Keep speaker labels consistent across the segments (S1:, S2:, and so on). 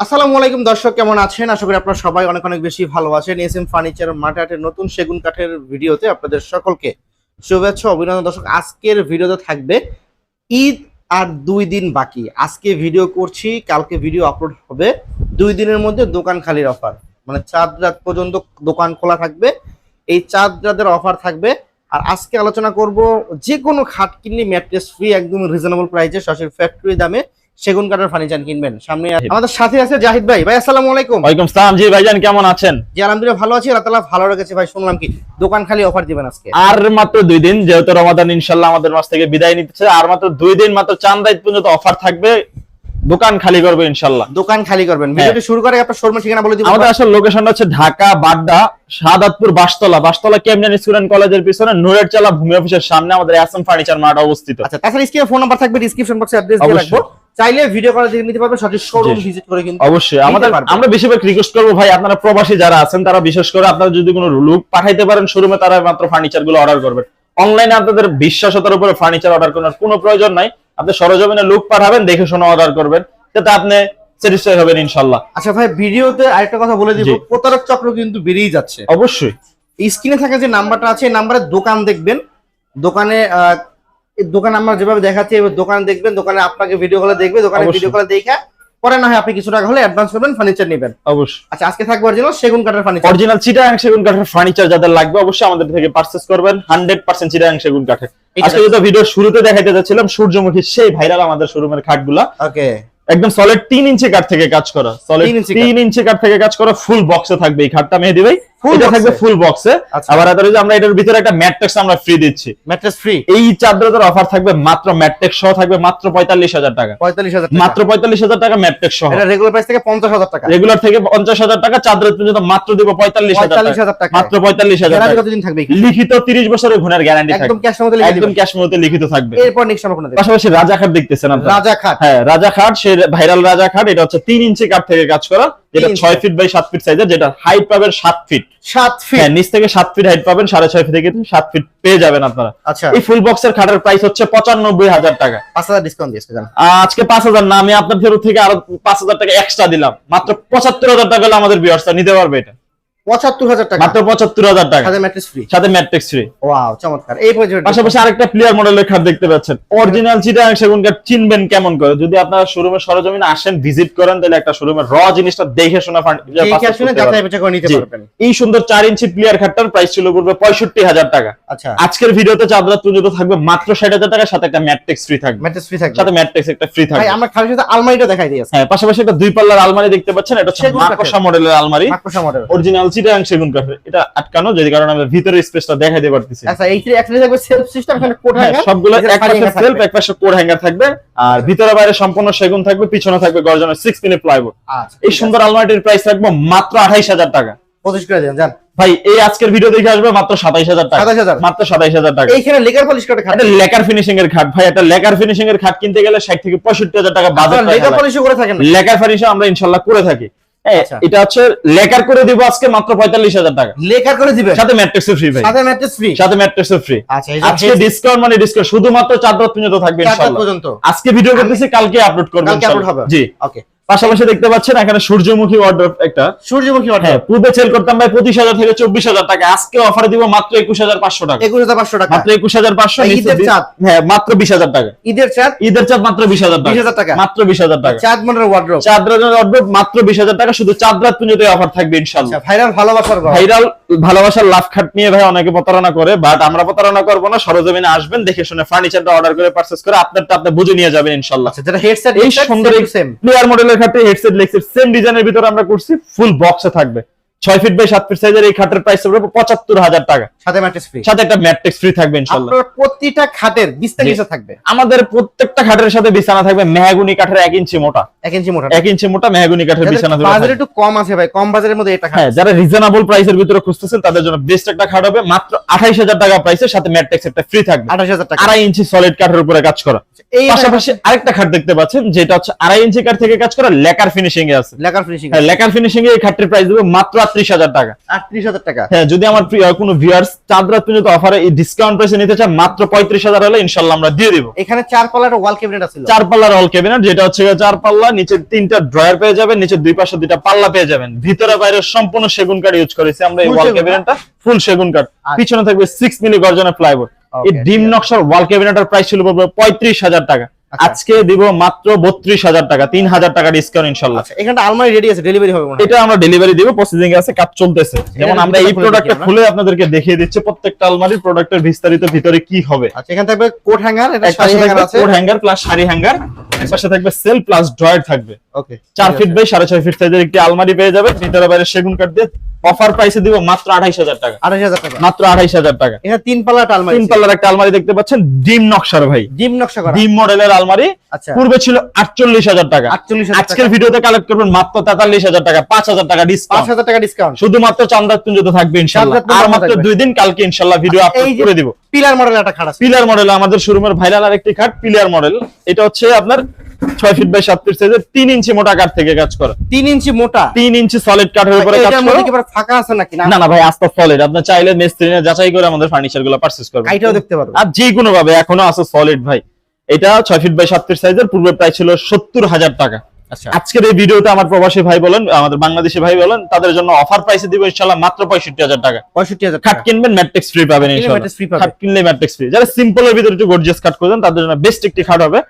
S1: আসসালামু আলাইকুম দর্শক, কেমন আছেন? আশা করি আপনারা সবাই অনেক অনেক বেশি ভালো আছেন। এস এম ফার্নিচার মার্কেটের নতুন সেগুন কাঠের ভিডিওতে আপনাদের সকলকে শুভেচ্ছা, অভিনন্দন। দর্শক, আজকের ভিডিওতে থাকবে ঈদ আর দুই দিন বাকি। আজকে ভিডিও করছি, কালকে ভিডিও আপলোড হবে। দুই দিনের মধ্যে দোকান খালির অফার। মানে চাঁদ রাত পর্যন্ত দোকান খোলা থাকবে। এই চাঁদ রাতের অফার থাকবে। আর আজকে আলোচনা করব যে কোনো খাট কিনলে ম্যাট্রেস ফ্রি, একদম রিজনেবল প্রাইসে সরাসরি ফ্যাক্টরি দামে সেগুন কাঠের ফার্নিচার কিনবেন। সামনে আমাদের সাথে আছে জাহিদ ভাই। ভাই আসসালামু আলাইকুম।
S2: ওয়ালাইকুম সালাম জি ভাইজান কেমন আছেন?
S1: জি আলহামদুলিল্লাহ ভালো আছি। আল্লাহ তাআলা ভালো রেখেছে। ভাই শুনলাম কি দোকান খালি অফার দিবেন আজকে?
S2: আর মাত্র দুই দিন যেহেতু রমাদান ইনশাল্লাহ আমাদের মাস থেকে বিদায় নিতেছে আর মাত্র দুই দিন মাত্র চাঁদ রাত পর্যন্ত অফার থাকবে। দোকান খালি করবে ইনশাল্লাহ
S1: দোকান খালি করবেন। ভিডিওটি শুরু করে আপনার শোরুমের ঠিকানা বলে দিব।
S2: আমাদের আসলে লোকেশনটা হচ্ছে ঢাকা বাড্ডা শাহাদাতপুর বাসতলা। বাসতলা কেমন স্টুডেন্ট কলেজের পিছনে নুরের চালা ভূমি অফিসের সামনে আমাদের অ্যাসম ফার্নিচার মার্ট অবস্থিত।
S1: আচ্ছা তাছাড়া স্ক্রিনে ফোন নাম্বার থাকবে ডিসক্রিপশন বক্সে অ্যাড্রেস দিয়ে রাখব। চাইলে ভিডিও কলে দেখে নিতে পারবেন সঠিক শোরুম ভিজিট করে কিন্তু
S2: অবশ্যই। আমাদের আমরা বেশিরভাগ রিকোয়েস্ট করব ভাই আপনারা প্রবাসী যারা আছেন তারা বিশেষ করে আপনারা যদি কোনো লুক পাঠাইতে পারেন শোরুমে তারা মাত্র ফার্নিচারগুলো অর্ডার করবেন। অনলাইনে আপনাদের বিশ্বাসতার উপরে ফার্নিচার অর্ডার করার কোনো প্রয়োজন নাই। আপনি সরজমিনে লুক পাঠাবেন দেখে শুনে অর্ডার করবেন। যাতে আপনি স্যাটিসফাই হবেন ইনশাল্লাহ
S1: আচ্ছা ভাই ভিডিওতে আরেকটা কথা বলে দিব। প্রতারক চক্র কিন্তু বেরিয়ে যাচ্ছে।
S2: অবশ্যই।
S1: স্ক্রিনে থাকা যে নাম্বারটা আছে এই নাম্বারে দোকান দেখবেন। দোকানে দোকান আমরা যেভাবে দেখাচ্ছি এবার দোকান দেখবেন দোকানে আপনাকে ভিডিও কলে দেখবে দোকানে ভিডিও কলে দেখে পরে না হয় আপনি কিছু টাকা হলে অ্যাডভান্স করবেন ফার্নিচার নেবেন।
S2: অবশ্যই।
S1: আচ্ছা আজকে থাকবে অরিজিনাল সেগুন কাঠের ফার্নিচার
S2: অরিজিনাল চিটাং সেগুন কাঠের ফার্নিচার যাদের লাগবে অবশ্যই আমাদের থেকে পারচেস করবেন হান্ড্রেড পার্সেন্ট চিটাং সেগুন কাঠের। আজকে যেটা ভিডিও শুরুতে দেখাইতে যাচ্ছিলাম সূর্যমুখী সেই ভাইরাল আমাদের শোরুমের খাটগুলা।
S1: ওকে।
S2: একদম সলিড তিন ইঞ্চি কাঠ থেকে কাজ করা। সলিড
S1: তিন ইঞ্চি কাঠ।
S2: তিন ইঞ্চি কাঠ থেকে কাজ করা ফুল বক্সে থাকবে এই খাটটা। মেহেদি ভাই এটা থাকবে? ফুল বক্সে
S1: আচ্ছা।
S2: আবার এত আমরা এটার ভিতরে একটা ম্যাট্রিক্স আমরা ফ্রি দিচ্ছি।
S1: ম্যাট্রেস ফ্রি
S2: এই চাদরের অফার থাকবে মাত্র ম্যাট্রিক্স সহ থাকবে মাত্র পঁয়তাল্লিশ হাজার টাকা।
S1: পঁয়তাল্লিশ হাজার
S2: মাত্র পঁয়তাল্লিশ হাজার টাকা ম্যাট্রিক্স সহ।
S1: এটা রেগুলার প্রাইস থেকে পঞ্চাশ হাজার টাকা।
S2: রেগুলার থেকে পঞ্চাশ হাজার টাকা চাদরের পর্যন্ত মাত্র দিব পঁয়তাল্লিশ হাজার
S1: পঁয়তাল্লিশ
S2: টাকা
S1: হাজার টাকা।
S2: মাত্র পঁয়তাল্লিশ হাজার
S1: গ্যারান্টি
S2: টাকা।
S1: কতদিন থাকবে
S2: লিখিত তিরিশ বছরের গুণের গ্যারান্টি থাকবে।
S1: একদম ক্যাশ লিখে
S2: একদম ক্যাশ মধ্যে লিখিত থাকবে।
S1: এরপর নেক্সট আমরা কোনো
S2: পাশাপাশি রাজা খাট দেখতেছেন আপনারা।
S1: রাজা খাট
S2: হ্যাঁ রাজা খাট সে ভাইরাল রাজা খাট এটা হচ্ছে তিন ইঞ্চি কাঠ থেকে কাজ করা। যেটা ছয় ফিট বাই সাত ফিট সাইজের যেটা হাইট পাবেন সাত ফিট
S1: সাত ফিট
S2: হ্যাঁ নিচ থেকে সাত ফিট হাইট পাবেন সাড়ে ছয় ফিট থেকে সাত ফিট পেয়ে যাবেন আপনারা।
S1: আচ্ছা।
S2: এই ফুল বক্সের খাটের প্রাইস হচ্ছে পঁচানব্বই হাজার টাকা।
S1: পাঁচ হাজার ডিসকাউন্ট দিয়েছে
S2: আজকে পাঁচ হাজার না আমি আপনার ফেরত থেকে আরও পাঁচ হাজার টাকা এক্সট্রা দিলাম। মাত্র পঁচাত্তর হাজার টাকা হলে আমাদের বিয়ার্সটা নিতে পারবে এটা।
S1: পঁচাত্তর হাজার টাকা।
S2: মাত্র টাকা।
S1: সাথে ম্যাট্রেস ফ্রি
S2: সাথে ম্যাট্রিক্স ফ্রি
S1: ওয়াও চমৎকার। এই পর্যন্ত।
S2: পাশাপাশি আরেকটা প্লেয়ার মডেলের খাট দেখতে পাচ্ছেন। অরিজিনাল চিটাং সেগুন কাঠ চিনবেন কেমন করে? যদি আপনারা শোরুমে সরজমিনে আসেন ভিজিট করেন তাহলে একটা শোরুমের র জিনিসটা দেখে শোনা
S1: দেখে শুনে যাচাই বাছাই করে নিতে পারবেন।
S2: এই সুন্দর চার ইঞ্চি প্লেয়ার খাটটার প্রাইস ছিল পড়বে পঁয়ষট্টি হাজার টাকা।
S1: আচ্ছা।
S2: আজকের ভিডিওতে থাকবে মাত্র ষাট হাজার টাকার সাথে একটা ম্যাট্রিক্স ফ্রি থাকবে।
S1: ম্যাট্রেস ফ্রি থাকবে।
S2: সাথে ম্যাট্রিক্স একটা ফ্রি
S1: ভাই আমরা খালি সাথে আলমারিটা দেখাই দিয়েছি
S2: হ্যাঁ পাশাপাশি একটা দুই পাল্লার আলমারি দেখতে পাচ্ছেন এটা হচ্ছে মডেলের আলমারি।
S1: মডেল
S2: অরিজিনাল চিটাং সেগুন কাঠের। এটা আটকানো যদি কারণে আমরা ভিতরের স্পেসটা দেখাইতে পারতেছি।
S1: আচ্ছা এই একসাথে থাকবে সেলফ সিস্টেম এখানে কোড
S2: হ্যাঁ,
S1: হ্যাঙ্গার
S2: সবগুলো এক পাশে সেলফ এক পাশে কোড হ্যাঙ্গার থাকবে। আর ভিতরে বাইরে সম্পূর্ণ সেগুন থাকবে পিছনে থাকবে গর্জনের সিক্স পিনে প্লাইবোর্ড
S1: আচ্ছা
S2: এই সুন্দর আলমারিটির প্রাইস রাখব মাত্র আঠাইশ হাজার টাকা।
S1: পঁচিশ করে দেন জান
S2: ভাই এই আজকের ভিডিও দেখে আসবে মাত্র সাতাইশ হাজার টাকা। মাত্র সাতাইশ হাজার টাকা।
S1: এইখানে লেকার পলিশ খাট।
S2: লেকার ফিনিশিং এর খাট ভাই একটা লেকার ফিনিশিং এর খাট কিনতে গেলে ষাট থেকে পঁয়ষট্টি হাজার টাকা বাজার
S1: লেকার পলিশ করে থাকেন
S2: লেকার ফিনিশিং আমরা ইনশাল্লাহ করে থাকি। এটা হচ্ছে লেকার করে দিব আজকে মাত্র পঁয়তাল্লিশ হাজার টাকা।
S1: লেকার করে দিবে
S2: সাথে ম্যাট্রিক্স ফ্রি ভাই।
S1: সাথে ম্যাট্রেস ফ্রি
S2: সাথে ম্যাট্রিক্স ফ্রি
S1: আচ্ছা
S2: আজকে ডিসকাউন্ট মানে ডিসকাউন্ট শুধুমাত্র চার রাত পর্যন্ত থাকবে আজকে ভিডিও করতেছি কালকে আপলোড করব
S1: হবে।
S2: জি।
S1: ওকে
S2: পাশাপাশি দেখতে পাচ্ছেন এখানে সূর্যমুখী ওয়ার্ড্রপ একটা।
S1: সূর্যমুখী অর্ডার
S2: হ্যাঁ পূর্বে সেল করতাম ভাই পঁচিশ হাজার থেকে চব্বিশ হাজার টাকা। আজকে অফারে দিব মাত্র একুশ হাজার পাঁচশো টাকা।
S1: একুশ হাজার পাঁচশো টাকা।
S2: মাত্র একুশ হাজার পাঁচশো
S1: ঈদের চাঁদ।
S2: হ্যাঁ মাত্র বিশ হাজার টাকা।
S1: ঈদের চাঁদ?
S2: ঈদের চাঁদ মাত্র বিশ হাজার টাকা।
S1: 20,000 টাকা।
S2: মাত্র বিশ হাজার টাকা।
S1: চাঁদ মনের ওয়ার্ড্রোব
S2: চাঁদরাতের অর্ডার মাত্র বিশ হাজার টাকা। শুধু চাঁদরাত পর্যন্ত অফার থাকবে ইনশাল্লাহ
S1: আচ্ছা ভাইরাল ভালোবাসার গল্প।
S2: ভাইরাল ভালোবাসার লাভ খাট নিয়ে ভাই অনেকে প্রতারণা করে বাট আমরা প্রতারণা করব না। সরজমিনে আসবেন দেখে শুনে ফার্নিচারটা অর্ডার করে পারচেস করে আপনারটা আপনি বুঝে নিয়ে যাবেন ইনশাল্লাহ
S1: আচ্ছা যেটা হেডসেট
S2: এই সুন্দর প্লেয়ার মডেলের খাটে হেডসেট লেগসেট সেম ডিজাইনের ভিতরে আমরা করছি ফুল বক্সে থাকবে ছয় ফিট বাই সাত ফিট সাইজের এই খাটের প্রাইস হবে পঁচাত্তর হাজার টাকা।
S1: সাথে ম্যাট্রেস ফ্রি
S2: সাথে একটা ম্যাট্রিক্স ফ্রি থাকবে ইনশাল্লাহ।
S1: আপনার প্রতিটা খাটের বিস্তার
S2: জি।
S1: থাকবে।
S2: আমাদের প্রত্যেকটা খাটের সাথে বিছানা থাকবে মেহাগুনি কাঠের এক ইঞ্চি মোটা।
S1: এক ইঞ্চি মোটা
S2: এক ইঞ্চি মোটা মেহাগুনি কাঠের বিছানা দেওয়া
S1: বাজার একটু কম আছে ভাই কম বাজারের মধ্যে এটা
S2: হ্যাঁ যারা রিজনেবল প্রাইসের ভিতরে খুঁজতেছেন তাদের জন্য বেস্ট একটা খাট হবে মাত্র আঠাইশ হাজার টাকা প্রাইসের সাথে ম্যাট্রিক্স একটা ফ্রি থাকবে।
S1: আঠাশ হাজার টাকা।
S2: আড়াই ইঞ্চি সলিড কাঠের উপরে কাজ করা।
S1: এই
S2: পাশাপাশি আরেকটা খাট দেখতে পাচ্ছেন যেটা হচ্ছে আড়াই ইঞ্চি কাঠ থেকে কাজ করা লেকার ফিনিশিং এ আছে।
S1: লেকার ফিনিশিং
S2: হ্যাঁ লেকার ফিনিশিং এ এই খাটটির প্রাইস দেবো মাত্র আটত্রিশ হাজার টাকা।
S1: আটত্রিশ হাজার টাকা।
S2: হ্যাঁ যদি আমার কোনো ভিউয়ার্স চাঁদ রাত পর্যন্ত অফারে এই ডিসকাউন্ট প্রাইসে নিতে চায় মাত্র পঁয়ত্রিশ হাজার হলে ইনশাল্লাহ আমরা দিয়ে দিব।
S1: এখানে চার পাল্লার ওয়াল ক্যাবিনেট আছে।
S2: চার পাল্লার অল ক্যাবিনেট যেটা হচ্ছে চার পাল্লা নিচে তিনটা ড্রয়ার পেয়ে যাবেন নিচে দুই পাশে দুইটা পাল্লা পেয়ে যাবেন। ভিতরে বাইরে সম্পূর্ণ সেগুন কাঠ ইউজ করেছি আমরা এই
S1: Full
S2: ওয়াল ক্যাবিনেটটা ফুল সেগুন কাঠ।
S1: আচ্ছা।
S2: পিছনে থাকবে সিক্স মিলি গর্জনের প্লাইবোর্ড এই ডিম। নকশার ওয়াল ক্যাবিনেটের প্রাইস ছিল পড়বে পঁয়ত্রিশ হাজার টাকা। আজকে দিব মাত্র বত্রিশ হাজার টাকা তিন হাজার টাকা ডিসকাউন্ট ইনশাল্লাহ
S1: আচ্ছা এখানটা আলমারি রেডি আছে ডেলিভারি হবে
S2: এটা আমরা ডেলিভারি দিব প্রসেসিং আছে কাজ চলতেছে। যেমন আমরা এই প্রোডাক্টটা খুলে আপনাদেরকে দেখিয়ে দিচ্ছি প্রত্যেকটা আলমারির প্রোডাক্টের বিস্তারিত ভিতরে কি হবে।
S1: আচ্ছা এখানে থাকবে কোট হ্যাঙ্গার এটা শাড়ি হ্যাঙ্গার আছে।
S2: Coat hanger plus sari hanger পাশে থাকবে সেল প্লাস ড্রয়ার থাকবে।
S1: ওকে
S2: চার ফিট বাই সাড়ে ছয় ফিট সাইজের একটি আলমারি পেয়ে যাবে ভিতরে বাইরে সেগুন কাঠ দিয়ে অফার প্রাইসে দিব মাত্র আঠাইশ হাজার টাকা।
S1: আঠাশ হাজার টাকা।
S2: মাত্র আঠাইশ হাজার টাকা।
S1: এখানে তিন পাল্লার আলমারি
S2: তিন পাল্লার একটা আলমারি দেখতে পাচ্ছেন ডিম নকশার ভাই।
S1: ডিম নকশা করা।
S2: ডিম মডেলের আলমারি।
S1: আচ্ছা।
S2: পূর্বে ছিল আটচল্লিশ হাজার টাকা।
S1: আটচল্লিশ
S2: আজকের ভিডিওতে কালেক্ট করবেন মাত্র তেতাল্লিশ হাজার টাকা পাঁচ হাজার টাকা
S1: পাঁচ
S2: ডিসকাউন্ট
S1: হাজার টাকা ডিসকাউন্ট
S2: শুধুমাত্র চান্দার তুঞ্জতে থাকবে ইনশাল্লাহ। আর মাত্র দুই দিন কালকে ইনশাল্লাহ ভিডিও আপলোড করে দিব।
S1: পিলার মডেল একটা খাট
S2: পিলার মডেল আমাদের শোরুমের ভাইরাল আর একটি খাট পিলার মডেল। এটা হচ্ছে আপনার ছয় ফিট বাই সাত ফিট সাইজের তিন ইঞ্চি মোটা কাঠ থেকে কাজ করে।
S1: তিন ইঞ্চি মোটা?
S2: তিন ইঞ্চি সলিড কাঠের উপরে কাজ করে।
S1: ফাঁকা আছে নাকি? না।
S2: না ভাই আস্তে সলিড আপনি চাইলে মিস্ত্রি নিয়ে যাচাই করে আমাদের ফার্নিচারগুলো পারচেজ করবেন।
S1: এইটাও দেখতে পারব।
S2: আর যে কোনো ভাবে এখনও আছে সলিড ভাই। এটা ছয় ফিট বাই সাত ফিট সাইজের পূর্বে প্রায় ছিল সত্তর হাজার টাকা।
S1: আচ্ছা।
S2: আজকের এই ভিডিওতে আমার প্রবাসী ভাই বলেন আমাদের বাংলাদেশি ভাই বলেন তাদের জন্য অফার প্রাইসে দিব ইনশাল্লাহ মাত্র পঁয়ষট্টি হাজার টাকা।
S1: পঁয়ষট্টি হাজার
S2: খাট কিনবেন ম্যাট্রিক্স ফ্রি পাবেন
S1: পাবে।
S2: খাট কিনলে ম্যাট্রিক্স ফ্রি যারা সিম্পলের ভিতরে একটু গর্জিয়াস কাট করবেন তাদের জন্য বেস্ট একটি খাট হবে।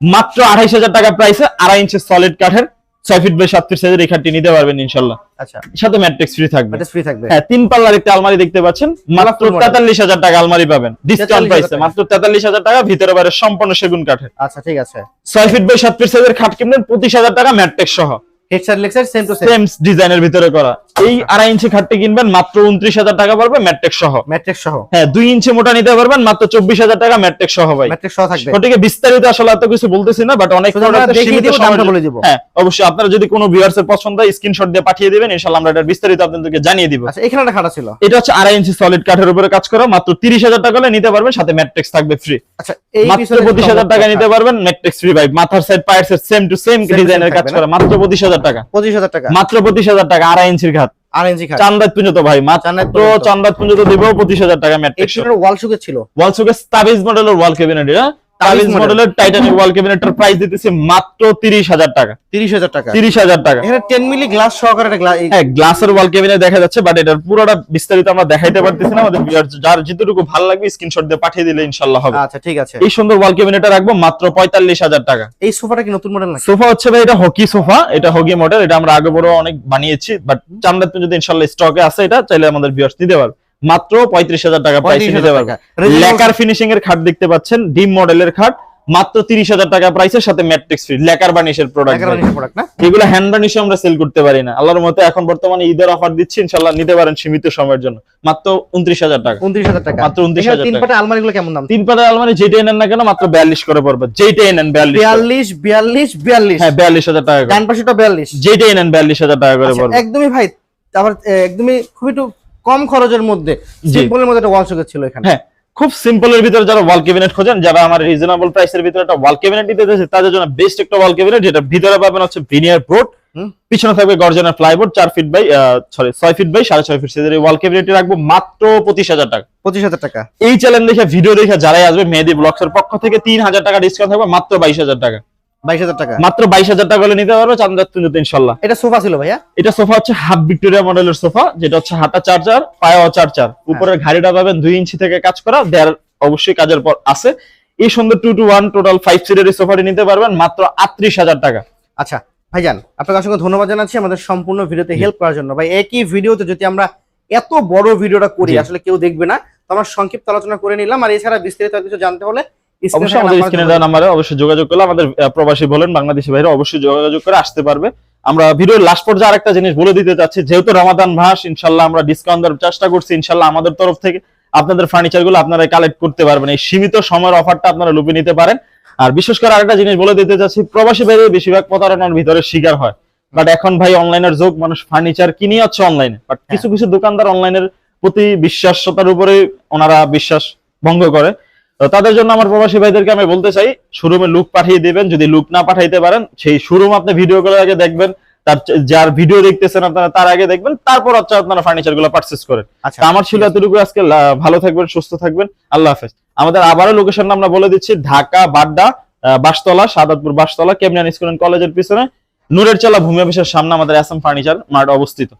S2: মাত্র আড়াইশ হাজার টাকা প্রাইসে আড়াই ইঞ্চি সলিড কাঠের ছয় ফিট বাই সাত ফিট সাইজের এই খাটটি নিতে পারবেন ইনশাল্লাহ।
S1: আচ্ছা।
S2: সাথে ম্যাট্রিক্স ফ্রি থাকবে।
S1: ফ্রি থাকবে।
S2: হ্যাঁ তিন পাল্লার একটা আলমারি দেখতে পাচ্ছেন। মাত্র তেতাল্লিশ হাজার টাকা আলমারি পাবেন। ডিসকাউন্ট প্রাইসে মাত্র তেতাল্লিশ হাজার টাকা ভিতরে বাইরে সম্পূর্ণ সেগুন কাঠের।
S1: আচ্ছা ঠিক আছে।
S2: ছয় ফিট বাই সাত ফিট সাইজের খাট কিনবেন পঁচিশ হাজার টাকা ম্যাট্রিক্স সহ।
S1: Headset lacquer same to same
S2: same ডিজাইনের ভিতরে করা। এই আড়াই ইঞ্চি খাটটি কিনবেন মাত্র উনত্রিশ হাজার টাকা পড়বে ম্যাট্রিক্স সহ।
S1: ম্যাট্রিক্স সহ।
S2: হ্যাঁ দুই ইঞ্চি মোটা নিতে পারবেন মাত্র চব্বিশ হাজার টাকা ম্যাট্রিক্স সহ ভাই।
S1: ম্যাট্রিক্স সহ থাকবে।
S2: ওটিকে বিস্তারিত আসলে এত কিছু বলতেছি না বাট অনেক
S1: শুধু আমরা
S2: product এর
S1: দেখিয়ে
S2: সীমিত
S1: দিব,
S2: সময়ের
S1: দামটা
S2: জন্য-
S1: বলে দিব।
S2: হ্যাঁ অবশ্যই আপনারা যদি কোনো ভিউয়ার্স এর পছন্দ হয় স্ক্রিনশট দিয়ে পাঠিয়ে দিবেন ইনশাআল্লাহ আমরা এটার বিস্তারিত আপনাদেরকে জানিয়ে দিব।
S1: আচ্ছা এখানে একটা খাটা ছিল।
S2: এটা হচ্ছে আড়াই ইঞ্চি সলিড কাঠের উপরে কাজ করা মাত্র তিরিশ হাজার টাকা হলে নিতে পারবেন সাথে ম্যাট্রিক্স থাকবে ফ্রি
S1: আচ্ছা এই
S2: মাত্র পঁচিশ হাজার টাকা নিতে পারবেন ম্যাট্রিক্স ফ্রি ভাই মাথার সাইড পায়ের সাইড সেম টু সেম ডিজাইনের কাজ করা মাত্র পঁচিশ হাজার টাকা।
S1: পঁচিশ হাজার টাকা।
S2: মাত্র পঁচিশ হাজার টাকা আড়াই ইঞ্চির ঘাত
S1: ইঞ্চি
S2: চান্দাত ভাই মাত্র
S1: চান্দাত
S2: দিব পঁচিশ হাজার টাকা ম্যাট্রিক্স।
S1: ওয়াল ছিল?
S2: ওয়াল সুখের তাবিজ মডেলের ওয়াল ক্যাবিনেট এটা তাবিজ মডেলের টাইটানিক ওয়াল প্রাইস দিতেছে মাত্র তিরিশ হাজার টাকা।
S1: তিরিশ হাজার টাকা।
S2: তিরিশ হাজার টাকা।
S1: এখানে টেন মিলি গ্লাস সহকারে একটা গ্লাস
S2: হ্যাঁ গ্লাসের ওয়াল ক্যাবিনেট দেখা যাচ্ছে বাট এটার পুরোটা বিস্তারিত আমরা দেখাইতে পারতেছি না। আমাদের যার ভালো লাগবে স্ক্রিনশট দিয়ে পাঠিয়ে দিলে হবে।
S1: আচ্ছা ঠিক আছে।
S2: এই সুন্দর ওয়াল ক্যাবিনেটটা রাখব মাত্র পঁয়তাল্লিশ হাজার টাকা।
S1: এই সোফাটা কি নতুন মডেল নাকি?
S2: সোফা হচ্ছে ভাই এটা হকি সোফা এটা হকি মডেল এটা আমরা আগে বড় অনেক বানিয়েছি বাট চান্দাত যদি ইনশাল্লাহ স্টকে আছে এটা চাইলে আমাদের ভিউয়ার্স নিতে পারবে। মাত্র পঁয়ত্রিশ হাজার টাকা প্রাইস
S1: 35,000
S2: নিতে পারবে লেকার ফিনিশিং এর খাট দেখতে পাচ্ছেন ডিম মডেলের খাট মাত্র তিরিশ হাজার টাকা প্রাইসের সাথে ম্যাট্রিক্স ফ্রি লেকার বানিশের প্রোডাক্ট এগুলো হ্যান্ড বানিশে আমরা সেল করতে পারি না। আল্লাহর মতে এখন বর্তমানে ঈদের অফার দিচ্ছি ইনশাল্লাহ নিতে পারেন সীমিত সময়ের জন্য। মাত্র উনত্রিশ হাজার টাকা।
S1: উনত্রিশ হাজার টাকা।
S2: মাত্র 29,000
S1: এখানে তিন। আলমারি গুলো কেমন দাম?
S2: তিন পাতার আলমারি যেটাই নেন না কেন মাত্র বিয়াল্লিশ করে পড়বে। যেটাই নেন বিয়াল্লিশ।
S1: বিয়াল্লিশ বিয়াল্লিশ
S2: হ্যাঁ বিয়াল্লিশ হাজার টাকা
S1: ডান পাশেটা বিয়াল্লিশ।
S2: যেটাই নেন বিয়াল্লিশ হাজার টাকা করে
S1: আচ্ছা,
S2: পড়বে।
S1: একদমই ভাই আবার একদমই খুব একটু কম খরচের মধ্যে। সিম্পলের মধ্যে একটা ওয়াল ছিল এখানে।
S2: হ্যাঁ খুব সিম্পলের ভিতরে যারা ওয়াল ক্যাবিনেট খোঁজেন যারা আমার রিজনেবল প্রাইসের ভিতরে একটা ওয়াল ক্যাবিনেট নিতে চাইছে তাদের জন্য বেস্ট একটা ওয়াল ক্যাবিনেট যেটা ভিতরে পাবেন হচ্ছে ভিনিয়ার বোর্ড পিছনে থাকবে গর্জনের প্লাইবোর্ড চার ফিট বাই সরি ছয় ফিট বাই সাড়ে ছয় ফিট এই ওয়াল ক্যাবিনেটটি রাখব মাত্র পঁচিশ হাজার টাকা।
S1: পঁচিশ হাজার টাকা।
S2: এই চ্যানেল দেখে ভিডিও দেখে যারাই আসবে মেহেদি ব্লগস এর পক্ষ থেকে তিন হাজার টাকা ডিসকাউন্ট থাকবে মাত্র বাইশ হাজার টাকা।
S1: বাইশ হাজার টাকা।
S2: মাত্র বাইশ হাজার টাকা হলে নিতে পারবে চান্দার
S1: এটা সোফা ছিল ভাইয়া?
S2: এটা সোফা হচ্ছে হাফ ভিক্টোরিয়া মডেলের সোফা যেটা হচ্ছে হাতা চার্জার পায়া চার্জার। উপরের ঘাড়িটা পাবেন দুই ইঞ্চি থেকে কাজ করা দেয়ার অবশ্যই কাজের পর আছে। এই সুন্দর টু টোটাল ফাইভ সিটের এই সোফাটি নিতে পারবেন মাত্র আটত্রিশ হাজার টাকা।
S1: আচ্ছা ভাইজান আপনাকে অসংখ্য ধন্যবাদ জানাচ্ছি আমাদের সম্পূর্ণ ভিডিওতে হেল্প করার জন্য। ভাই একই ভিডিওতে যদি আমরা এত বড় ভিডিওটা করি আসলে কেউ দেখবে না। তো আমরা সংক্ষিপ্ত আলোচনা করে নিলাম আর এছাড়া বিস্তারিত কিছু জানতে হলে
S2: অবশ্যই আমাদের স্ক্রিনে দেওয়া নাম্বারে অবশ্যই যোগাযোগ করলে আমাদের প্রবাসী বলেন বাংলাদেশি ভাইরা অবশ্যই যোগাযোগ করে আসতে পারবে। আমরা ভিডিওর লাস্ট পর্যায়ে আরেকটা জিনিস বলে দিতে চাচ্ছি যেহেতু রমাদান মাস ইনশাল্লাহ আমরা ডিসকাউন্ট দেওয়ার চেষ্টা করছি ইনশাল্লাহ আমাদের তরফ থেকে আপনাদের ফার্নিচারগুলো আপনারা কালেক্ট করতে পারবেন। এই সীমিত সময়ের অফারটা আপনারা লুপে নিতে পারেন। আর বিশেষ করে আরেকটা জিনিস বলে দিতে চাচ্ছি প্রবাসী বাইরে বেশিরভাগ প্রতারণার ভিতরে শিকার হয়। বাট এখন ভাই অনলাইনের যোগ মানুষ ফার্নিচার কিনে হচ্ছে অনলাইনে বাট কিছু কিছু দোকানদার অনলাইনের প্রতি বিশ্বাসতার উপরে ওনারা বিশ্বাস ভঙ্গ করে। তো তাদের জন্য আমার প্রবাসী ভাইদেরকে আমি বলতে চাই শোরুমে লুক পাঠিয়ে দিবেন যদি লুক না পাঠাইতে পারেন সেই শোরুম আপনি ভিডিও করে আগে দেখবেন তার যার ভিডিও দেখতেছেন আপনারা তার আগে দেখবেন তারপর হচ্ছে আপনারা ফার্নিচারগুলো পারচেস করেন।
S1: আচ্ছা
S2: আমার ছিল এতটুকু আজকে ভালো থাকবেন সুস্থ থাকবেন আল্লাহ হাফেজ। আমাদের আবারও লোকেশন আমরা বলে দিচ্ছি ঢাকা বাড্ডা বাসতলা সাদাতপুর বাসতলা কেমনিয়ান স্কুল কলেজের পিছনে। নুরের চালা ভূমি অফিসের সামনে আমাদের এস এম ফার্নিচার মার্ট অবস্থিত।